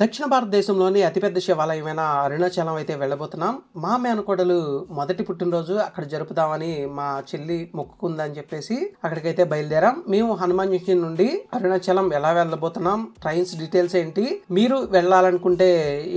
దక్షిణ భారతదేశంలోని అతిపెద్ద శివాలయమైన అరుణాచలం అయితే వెళ్ళబోతున్నాం. మా మేనకోడలు మొదటి పుట్టినరోజు అక్కడ జరుపుదామని మా చెల్లి మొక్కుకుందని చెప్పేసి అక్కడికైతే బయలుదేరాం. మేము హనుమాన్ జంక్షన్ నుండి అరుణాచలం ఎలా వెళ్ళబోతున్నాం ట్రైన్స్ డీటెయిల్స్ ఏంటి మీరు వెళ్ళాలనుకుంటే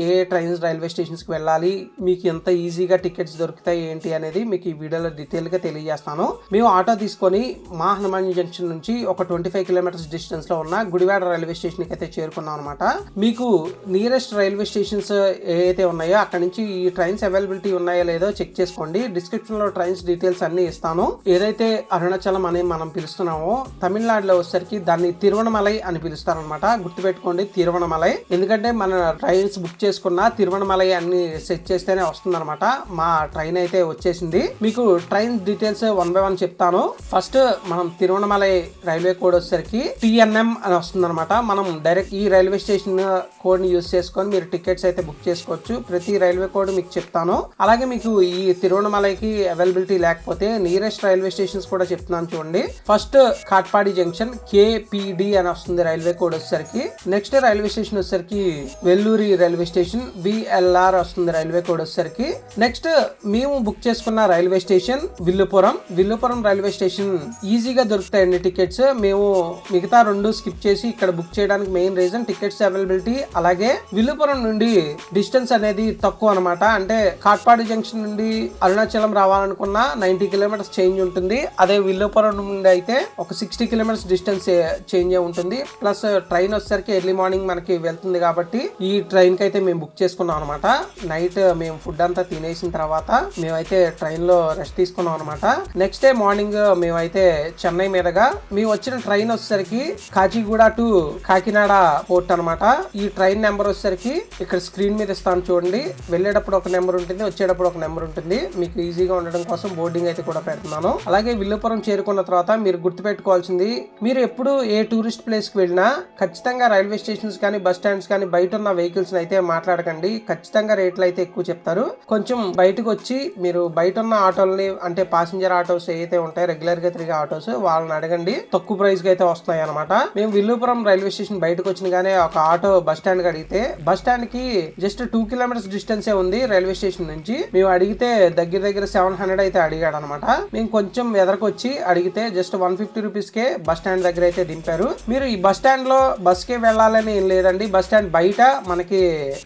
ఏ ట్రైన్స్ రైల్వే స్టేషన్స్కి వెళ్ళాలి మీకు ఎంత ఈజీగా టికెట్స్ దొరుకుతాయి ఏంటి అనేది మీకు ఈ వీడియోలో డీటెయిల్గా తెలియజేస్తాను. మేము ఆటో తీసుకొని మా హనుమాన్ జంక్షన్ నుంచి ఒక ట్వంటీ ఫైవ్ కిలోమీటర్స్ డిస్టెన్స్లో ఉన్న గుడివాడ రైల్వే స్టేషన్కి అయితే చేరుకున్నాం అనమాట మీకు నియరెస్ట్ రైల్వే స్టేషన్స్ ఏవైతే ఉన్నాయో అక్కడ నుంచి ఈ ట్రైన్స్ అవైలబిలిటీ ఉన్నాయో లేదో చెక్ చేసుకోండి. డిస్క్రిప్షన్లో ట్రైన్స్ డీటెయిల్స్ అన్ని ఇస్తాను. ఏదైతే అరుణాచలం అని మనం పిలుస్తున్నామో తమిళనాడులో వచ్చేసరికి దాన్ని తిరువణమలై అని పిలుస్తారనమాట గుర్తుపెట్టుకోండి తిరువణమలై. ఎందుకంటే మన ట్రైన్స్ బుక్ చేసుకున్న తిరువణమలై అన్ని సెట్ చేస్తేనే వస్తుందన్నమాట. మా ట్రైన్ అయితే వచ్చేసింది. మీకు train details one by one చెప్తాను. ఫస్ట్ మనం తిరువణమలై రైల్వే కోడ్ వచ్చేసరికి టిఎన్ఎం అని వస్తుందన్నమాట. మనం డైరెక్ట్ ఈ రైల్వే స్టేషన్ కోడ్ కోడ్ని యూస్ చేసుకొని మీరు టికెట్స్ అయితే బుక్ చేసుకోవచ్చు. ప్రతి రైల్వే కోడ్ మీకు చెప్తాను. అలాగే మీకు ఈ తిరువణమలైకి అవైలబిలిటీ లేకపోతే నియరెస్ట్ రైల్వే స్టేషన్స్ కూడా చెప్తున్నాను చూడండి. ఫస్ట్ కాట్పాడి జంక్షన్ కేపిడి అని వస్తుంది రైల్వే కోడ్ వచ్చేసరికి. నెక్స్ట్ రైల్వే స్టేషన్ వచ్చేసరికి వెల్లూరి రైల్వే స్టేషన్ విఎల్ఆర్ వస్తుంది రైల్వే కోడ్ వచ్చేసరికి. నెక్స్ట్ మేము బుక్ చేసుకున్న railway station Villupuram. Villupuram railway station ఈజీగా దొరుకుతాయండి టికెట్స్. మేము మిగతా రెండు స్కిప్ చేసి ఇక్కడ బుక్ చేయడానికి మెయిన్ రీజన్ టికెట్స్ అవైలబిలిటీ అలాగే విల్లుపురం నుండి డిస్టెన్స్ అనేది తక్కువ అనమాట అంటే కాట్పాడి జంక్షన్ నుండి అరుణాచలం రావాలనుకున్న నైన్టీ కిలోమీటర్స్ చేంజ్ ఉంటుంది. అదే విల్లుపురం నుండి అయితే ఒక సిక్స్టీ కిలోమీటర్స్ డిస్టెన్స్ చేంజ్ ఉంటుంది. ప్లస్ ట్రైన్ వచ్చేసరికి ఎర్లీ మార్నింగ్ మనకి వెళ్తుంది కాబట్టి ఈ ట్రైన్కి అయితే మేము బుక్ చేసుకున్నాం అనమాట నైట్ మేము ఫుడ్ అంతా తినేసిన తర్వాత మేమైతే ట్రైన్లో రెస్ట్ తీసుకున్నాం అనమాట నెక్స్ట్ డే మార్నింగ్ మేమైతే చెన్నై మీదుగా మేము వచ్చిన ట్రైన్ వచ్చేసరికి కాచిగూడ టు కాకినాడ పోర్ట్ అనమాట ఈ ట్రైన్ నెంబర్ వచ్చేసరికి ఇక్కడ స్క్రీన్ మీద ఇస్తాను చూడండి. వెళ్ళేటప్పుడు ఒక నెంబర్ ఉంటుంది వచ్చేటప్పుడు ఒక నెంబర్ ఉంటుంది. మీకు ఈజీగా ఉండడం కోసం బోర్డింగ్ అయితే కూడా పెడుతున్నాను. అలాగే విల్లుపురం చేరుకున్న తర్వాత మీరు గుర్తుపెట్టుకోవాల్సింది మీరు ఎప్పుడు ఏ టూరిస్ట్ ప్లేస్కి వెళ్ళినా ఖచ్చితంగా రైల్వే స్టేషన్స్ కానీ బస్ స్టాండ్స్ కానీ బయట ఉన్న వెహికల్స్ అయితే మాట్లాడకండి. ఖచ్చితంగా రేట్లు అయితే ఎక్కువ చెప్తారు. కొంచెం బయటకు వచ్చి మీరు బయట ఉన్న ఆటోలని అంటే పాసింజర్ ఆటోస్ ఏవైతే ఉంటాయో రెగ్యులర్గా తిరిగే ఆటోస్ వాళ్ళని అడగండి. తక్కువ ప్రైస్కి అయితే వస్తాయి అనమాట మేము విల్లుపురం రైల్వే స్టేషన్ బయటకు వచ్చిన కానీ ఒక ఆటో బస్ స్టాండ్ కి అడిగితే బస్ స్టాండ్కి జస్ట్ టూ కిలోమీటర్స్ డిస్టెన్స్ ఏ ఉంది రైల్వే స్టేషన్ నుంచి. మేము అడిగితే దగ్గర దగ్గర సెవెన్ హండ్రెడ్ అయితే అడిగాడు అనమాట మేము కొంచెం ఎదరకొచ్చి అడిగితే జస్ట్ వన్ ఫిఫ్టీ రూపీస్ కే బస్ స్టాండ్ దగ్గర అయితే దింపారు. మీరు ఈ బస్ స్టాండ్లో బస్ కే వెళ్ళాలని ఏం లేదండి. బస్ స్టాండ్ బయట మనకి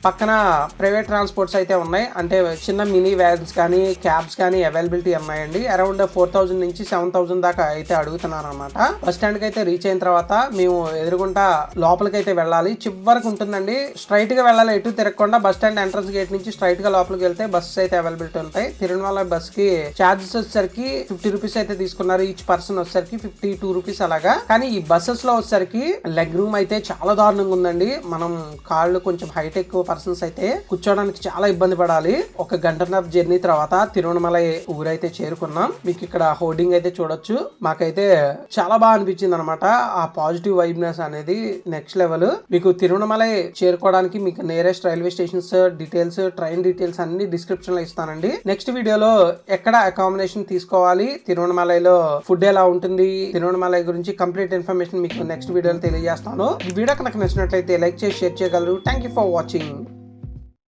పక్కన ప్రైవేట్ ట్రాన్స్పోర్ట్స్ అయితే ఉన్నాయి. అంటే చిన్న మినీ వ్యాన్స్ కానీ క్యాబ్స్ కానీ అవైలబిలిటీ ఉన్నాయండి. అరౌండ్ ఫోర్ థౌసండ్ నుంచి సెవెన్ థౌసండ్ దాకా అయితే అడుగుతున్నారు అనమాట బస్ స్టాండ్కి అయితే రీచ్ అయిన తర్వాత మేము ఎదురుగుంటా లోపలికి అయితే వెళ్ళాలి. చివరికి ఉంటుందండి స్ట్రైట్గా వెళ్ళాలి ఎటు తిరగకుండా బస్ స్టాండ్ ఎంట్రన్స్ గేట్ నుంచి స్ట్రైట్గా లోపలికి వెళ్తే బస్సెస్ అయితే అవైలబిలిటీ ఉంటాయి. తిరుమల బస్కి చార్జెస్ వచ్చేసరికి ఫిఫ్టీ రూపీస్ అయితే తీసుకున్నారు ఈచ్ పర్సన్ వచ్చేసరికి ఫిఫ్టీ టూ రూపీస్ అలాగా. కానీ ఈ బస్సెస్లో వచ్చేసరికి లెగ్ రూమ్ అయితే చాలా దారుణంగా ఉందండి. మనం కాళ్ళు కొంచెం హైట్ ఎక్కువ పర్సన్స్ అయితే కూర్చోడానికి చాలా ఇబ్బంది పడాలి. ఒక గంటన్నర జర్నీ తర్వాత తిరువణమలై ఊరైతే చేరుకున్నాం. మీకు ఇక్కడ హోర్డింగ్ అయితే చూడొచ్చు. మాకైతే చాలా బాగా అనిపించింది అనమాట ఆ పాజిటివ్ వైబ్నెస్ అనేది నెక్స్ట్ లెవెల్ మీకు తిరువణమలై చేరుకోవడానికి మీకు nearest railway stations details train details అన్ని డిస్క్రిప్షన్లో ఇస్తానండి. నెక్స్ట్ వీడియోలో ఎక్కడ అకామిడేషన్ తీసుకోవాలి తిరువణమలైలో ఫుడ్ ఎలా ఉంటుంది తిరువణమలై గురించి కంప్లీట్ ఇన్ఫర్మేషన్ మీకు నెక్స్ట్ వీడియోలో తెలియజేస్తాను. ఈ వీడియో కనుక నచ్చినట్లయితే లైక్ చేసి షేర్ చేయగలరు. Thank you for watching